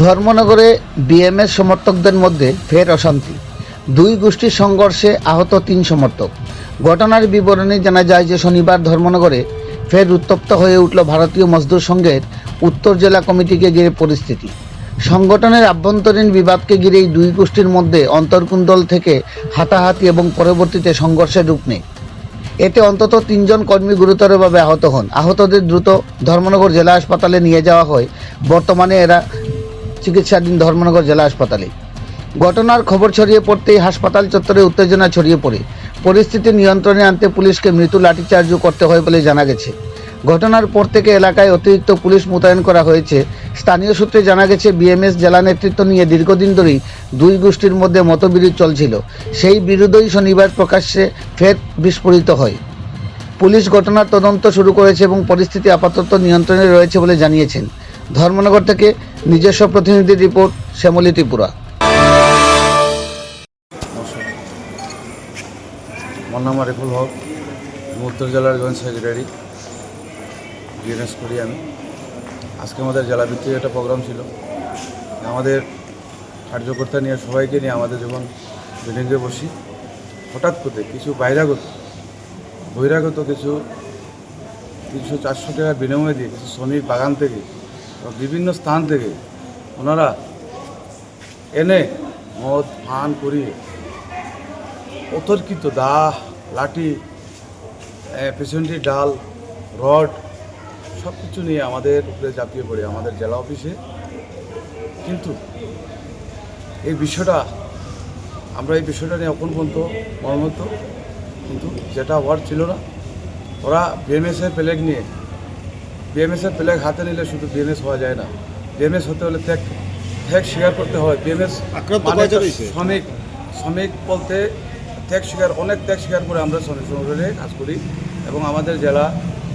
ধর্মনগরে BMS সমর্থকদের মধ্যে ফের অশান্তি। দুই গোষ্ঠীর সংঘর্ষে আহত তিন সমর্থক। ঘটনার বিবরণে জানা যায় যে শনিবার ধর্মনগরে ফের উত্তপ্ত হয়ে উঠল ভারতীয় মজদুর সংঘের উত্তর জেলা কমিটিকে ঘিরে পরিস্থিতি। সংগঠনের আভ্যন্তরীণ বিবাদকে ঘিরে এই দুই গোষ্ঠীর মধ্যে অন্তর্কুণ্ডল থেকে হাতাহাতি এবং পরবর্তীতে সংঘর্ষের রূপ নেয়। এতে অন্তত তিনজন কর্মী গুরুতরভাবে আহত হন। আহতদের দ্রুত ধর্মনগর জেলা হাসপাতালে নিয়ে যাওয়া হয়। বর্তমানে এরা চিকিৎসাধীন ধর্মনগর জেলা হাসপাতালে। ঘটনার খবর ছড়িয়ে পড়তেই হাসপাতাল চত্বরে উত্তেজনা ছড়িয়ে পড়ে। পরিস্থিতি নিয়ন্ত্রণে আনতে পুলিশকে মৃত্যু লাঠিচার্জও করতে হয় বলে জানা গেছে। ঘটনার পর থেকে এলাকায় অতিরিক্ত পুলিশ মোতায়েন করা হয়েছে। স্থানীয় সূত্রে জানা গেছে, বিএমএস জেলা নেতৃত্ব নিয়ে দীর্ঘদিন ধরেই দুই গোষ্ঠীর মধ্যে মতবিরোধ চলছিল। সেই বিরোধই শনিবার প্রকাশ্যে ফের বিস্ফোরিত হয়। পুলিশ ঘটনার তদন্ত শুরু করেছে এবং পরিস্থিতি আপাতত নিয়ন্ত্রণে রয়েছে বলে জানিয়েছেন। ধর্মনগর থেকে নিজস্ব প্রতিনিধি রিপোর্ট, শ্যামলী ত্রিপুরা। আমার নাম আরিফুল হক উত্তর জেলার জয়েন্ট সেক্রেটারি বিএনএস করি আমি। আজকে আমাদের জেলা ভিত্তিক একটা প্রোগ্রাম ছিল। আমাদের কার্যকর্তা নিয়ে, সবাইকে নিয়ে আমাদের যখন মিটিংয়ে বসি, হঠাৎ করে কিছু বাইরাগত বহিরাগত কিছু তিনশো চারশো টাকার বিনিময় দিয়ে কিছু শ্রমিক বাগান থেকে বিভিন্ন স্থান থেকে ওনারা এনে মদ, পান করিয়ে অতর্কিত দা লাঠি পেছনটি ডাল, রড সব কিছু নিয়ে আমাদের উপরে চাপিয়ে পড়ে আমাদের জেলা অফিসে। কিন্তু এই বিষয়টা, আমরা এই বিষয়টা নিয়ে এখন পর্যন্ত মর্মত কিন্তু যেটা হওয়ার ছিল না, ওরা বিএমএসের প্লেগ নিয়ে বিএমএসের প্লেগ হাতে নিলে শুধু বিএমএস হওয়া যায় না। বিএমএস হতে হলে ত্যাগ ত্যাগ স্বীকার করতে হয়। বিএমএস মানে শ্রমিক শ্রমিক বলতে ত্যাগ স্বীকার অনেক ত্যাগ স্বীকার করে আমরা শ্রমিক সংগঠনে কাজ করি এবং আমাদের জেলা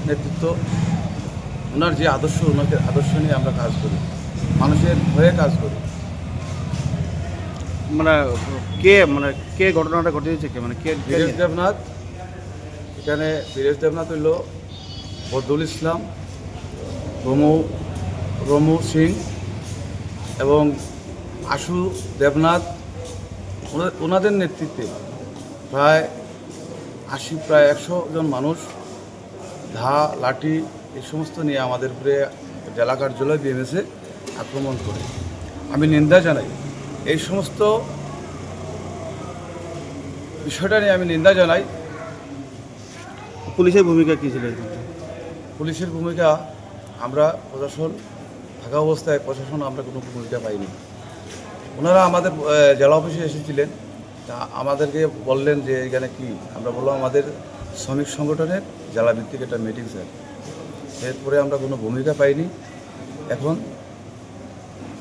নেতৃত্ব ওনার যে আদর্শ ওনাকে আদর্শ নিয়ে আমরা কাজ করি। মানুষের হয়ে কাজ করি। মানে কে মানে কে ঘটনাটা ঘটিয়েছে কে? মানে কে কে বীরেশ দেবনাথ এখানে বীরেশ দেবনাথ হইল বদুল ইসলাম রমু রমু সিং এবং আশু দেবনাথ ওনা- ওনাদের নেতৃত্বে প্রায় আশি প্রায় একশো জন মানুষ ধা লাঠি এই সমস্ত নিয়ে আমাদের উপরে জেলা কার্যালয় বিএমএসে আক্রমণ করে। আমি নিন্দা জানাই। এই সমস্ত বিষয়টা নিয়ে আমি নিন্দা জানাই। পুলিশের ভূমিকা কী ছিল? পুলিশের ভূমিকা আমরা প্রশাসন, থাকা অবস্থায় প্রশাসন আমরা কোনো ভূমিকা পাইনি। ওনারা আমাদের জেলা অফিসে এসেছিলেন। তা আমাদেরকে বললেন যে এখানে কি? আমরা বললাম, আমাদের শ্রমিক সংগঠনের জেলা ভিত্তিক একটা মিটিং স্যার এরপরে আমরা কোনো ভূমিকা পাইনি। এখন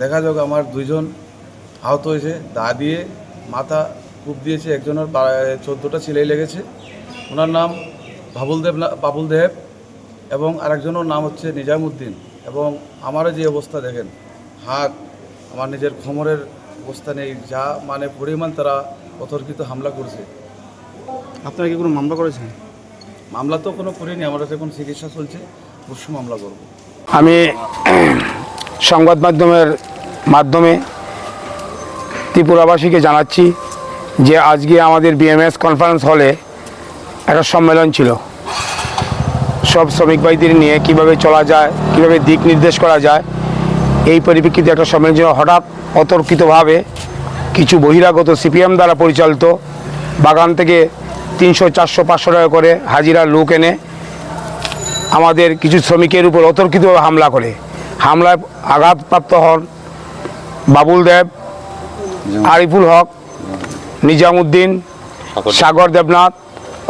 দেখা যাক, আমার দুইজন আহত হয়েছে, দা দিয়ে মাথা কূপ দিয়েছে, একজনের চোদ্দোটা সিলাই লেগেছে। ওনার নাম বাবুল দেব বাবুল দেব। এবং আরেকজনের নাম হচ্ছে নিজামুদ্দিন। এবং আমারও যে অবস্থা দেখেন হাত আমার নিজের খমরের অবস্থা নেই যা মানে পরিমাণ তারা অতর্কিত হামলা করছে। আপনারা কি কোনো মামলা করেছেন? মামলা তো কোনো করিনি আমার এখন চিকিৎসা চলছে পরশু মামলা করব। আমি সংবাদ মাধ্যমের মাধ্যমে ত্রিপুরাবাসীকে জানাচ্ছি যে আজকে আমাদের বিএমএস কনফারেন্স হলে একটা সম্মেলন ছিল। সব শ্রমিক ভাইদের নিয়ে কীভাবে চলা যায় কীভাবে দিক নির্দেশ করা যায় এই পরিপ্রেক্ষিতে একটা সম্মেলন হঠাৎ অতর্কিতভাবে কিছু বহিরাগত সিপিএম দ্বারা পরিচালিত বাগান থেকে তিনশো চারশো পাঁচশো টাকা করে হাজিরা লোক এনে আমাদের কিছু শ্রমিকের উপর অতর্কিতভাবে হামলা করে। হামলায় আঘাতপ্রাপ্ত হন বাবুল দেব আরিফুল হক নিজামুদ্দিন সাগর দেবনাথ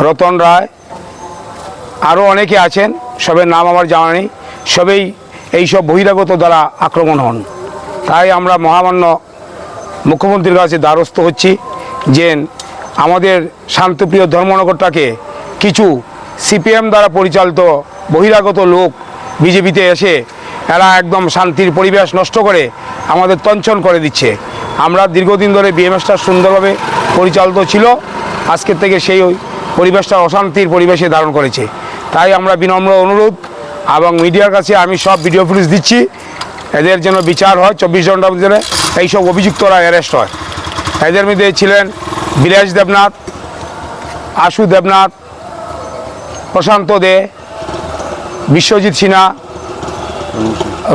রতন রায় আরও অনেকে আছেন, সবের নাম আমার জানা নেই, সবেই এইসব বহিরাগত দ্বারা আক্রমণ হন। তাই আমরা মহামান্য মুখ্যমন্ত্রীর কাছে দ্বারস্থ হচ্ছি যে আমাদের শান্তপ্রিয় ধর্মনগরটাকে কিছু সিপিএম দ্বারা পরিচালিত বহিরাগত লোক বিজেপিতে এসে এরা একদম শান্তির পরিবেশ নষ্ট করে আমাদের তঞ্চন করে দিচ্ছে। আমরা দীর্ঘদিন ধরে বিএমএসটা সুন্দরভাবে পরিচালিত ছিল, আজকের থেকে সেই পরিবেশটা অশান্তির পরিবেশে ধারণ করেছে। তাই আমরা বিনম্র অনুরোধ এবং মিডিয়ার কাছে আমি সব ভিডিও ফুটেজ দিচ্ছি। এদের জন্য বিচার হয়, চব্বিশ ঘণ্টার ভিতরে এইসব অভিযুক্তরা অ্যারেস্ট হয়। এদের মধ্যে ছিলেন বিরাজ দেবনাথ, আশু দেবনাথ, প্রশান্ত দে, বিশ্বজিৎ সিনহা,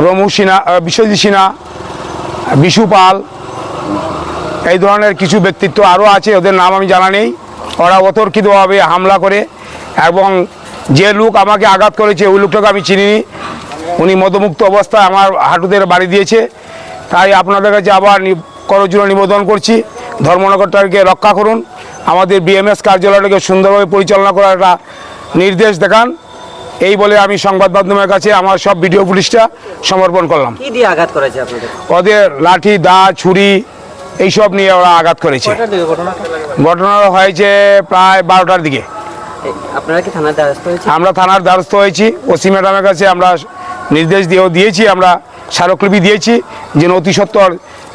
রমু সিনহা বিশ্বজিৎ সিনহা, বিশু পাল, এই ধরনের কিছু ব্যক্তিত্ব আরও আছে, ওদের নাম আমি জানা নেই। ওরা অতর্কিতভাবে হামলা করে এবং যে লোক আমাকে আঘাত করেছে ওই লোকটাকে আমি চিনিনি। উনি মদমুক্ত অবস্থায় আমার হাঁটুদের বাড়ি দিয়েছে। তাই আপনাদের কাছে আবার করজোড়ে নিবেদন করছি। ধর্মনগরটাকে রক্ষা করুন। আমাদের বিএমএস কার্যালয়টাকে সুন্দরভাবে পরিচালনা করার একটা নির্দেশ দেখান। এই বলে আমি সংবাদ মাধ্যমের কাছে আমার সব ভিডিও পুলিশটা সমর্পণ করলাম। ওদের লাঠি দা ছুরি এইসব নিয়ে ওরা আঘাত করেছে। ঘটনা হয়েছে প্রায় বারোটার দিকে। আপনারা কি থানার দ্বারস্থ হয়েছে আমরা থানার দ্বারস্থ হয়েছি। ওসি ম্যাডামের কাছে আমরা নির্দেশ দিয়েও দিয়েছি আমরা স্মারকলিপি দিয়েছি যে অতি সত্তর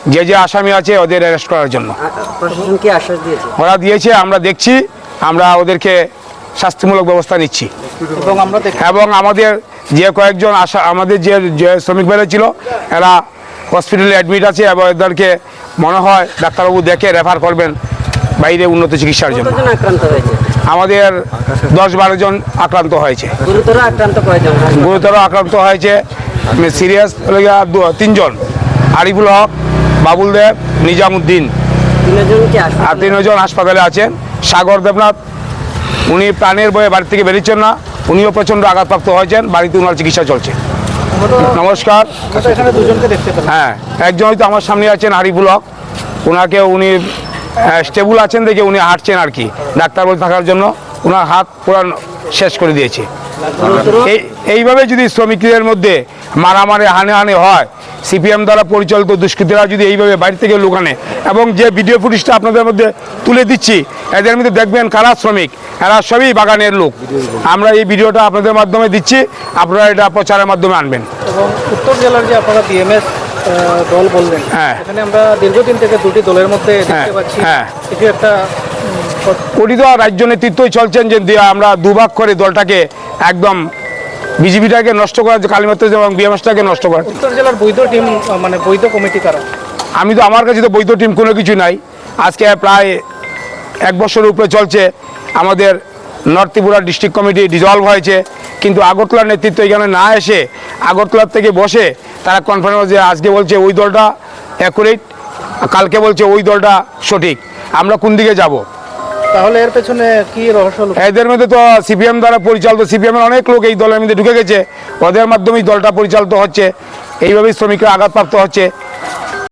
যে যে আসামি আছে ওদের অ্যারেস্ট করার জন্য। আ- আশ্বাস দিয়েছে? ওরা দিয়েছে আমরা দেখছি আমরা ওদেরকে শাস্তিমূলক ব্যবস্থা নিচ্ছি। এবং আমাদের যে কয়েকজন আশা আমাদের যে যে শ্রমিক ভাইরা ছিল এরা হসপিটালে অ্যাডমিট আছে এবং এদেরকে মনে হয় ডাক্তারবাবু দেখে রেফার করবেন বাইরে উন্নত চিকিৎসার জন্য। আক্রান্ত হয়েছে? আমাদের দশ বারো জন আক্রান্ত হয়েছে। গুরুতর আক্রান্ত গুরুতর আক্রান্ত হয়েছে সিরিয়াস তিনজন। আরিফুল হক বাবুল দেব নিজামুদ্দিন। আর তিনজন হাসপাতালে আছেন সাগর দেবনাথ উনি প্রাণের বয়ে বাড়ি থেকে বেরিয়েছেন না। উনিও প্রচণ্ড আঘাতপ্রাপ্ত হয়েছেন। বাড়িতে ওনার চিকিৎসা চলছে। নমস্কার। হ্যাঁ একজন হয়তো আমার সামনে আছেন হারিফুল হক। ওনাকে উনি স্টেবল আছেন দেখে উনি হাঁটছেন আর কি। ডাক্তার বলে থাকার জন্য। ওনার হাত পুরো শেষ করে দিয়েছে। এই, এইভাবে যদি শ্রমিকদের মধ্যে মারামারি হানে হয়, সিপিএম দ্বারা পরিচালিত দুষ্কৃতীরা যদি এইভাবে বাড়ি থেকে লোক আনে, এবং যে ভিডিও ফুটেজটা আপনাদের মধ্যে তুলে দিচ্ছি, এদের মধ্যে দেখবেন কারা শ্রমিক, এরা সবই বাগানের লোক। আমরা এই ভিডিওটা আপনাদের মাধ্যমে দিচ্ছি, আপনারা এটা প্রচারের মাধ্যমে আনবেন। উত্তর জেলার যে আপনারা দল বললেন। হ্যাঁ। এখানে আমরা দীর্ঘদিন থেকে দুটি দলের মধ্যে হ্যাঁ, দেখতে পাচ্ছি। হ্যাঁ। কিছু একটা উম, ওটি তো রাজ্য নেতৃত্বই চলছেন যে আমরা দুভাগ করে দলটাকে একদম বিজেপিটাকে নষ্ট করার কালীমাত্র এবং বিএমএসটাকে নষ্ট করার। উত্তর জেলার বৈধ টিম মানে বৈধ কমিটি কারা? আমি তো আমার কাছে তো বৈধ টিম কোনো কিছু নাই। আজকে প্রায় এক বছরের উপরে চলছে। আমাদের north Tripura district committee dissolve হয়েছে। কিন্তু আগরতলার নেতৃত্ব এখানে না এসে আগরতলার থেকে বসে তারা কনফার্ম যে আজকে বলছে ওই দলটা অ্যাকুরেট কালকে বলছে ওই দলটা সঠিক। আমরা কোন দিকে যাব? তাহলে এর পেছনে কি রহস্য এদের মধ্যে তো সিপিএম দ্বারা পরিচালিত সিপিএমের অনেক লোক এই দলের মধ্যে ঢুকে গেছে। ওদের মাধ্যমেই দলটা পরিচালিত হচ্ছে। এইভাবেই শ্রমিকরা আঘাতপ্রাপ্ত হচ্ছে।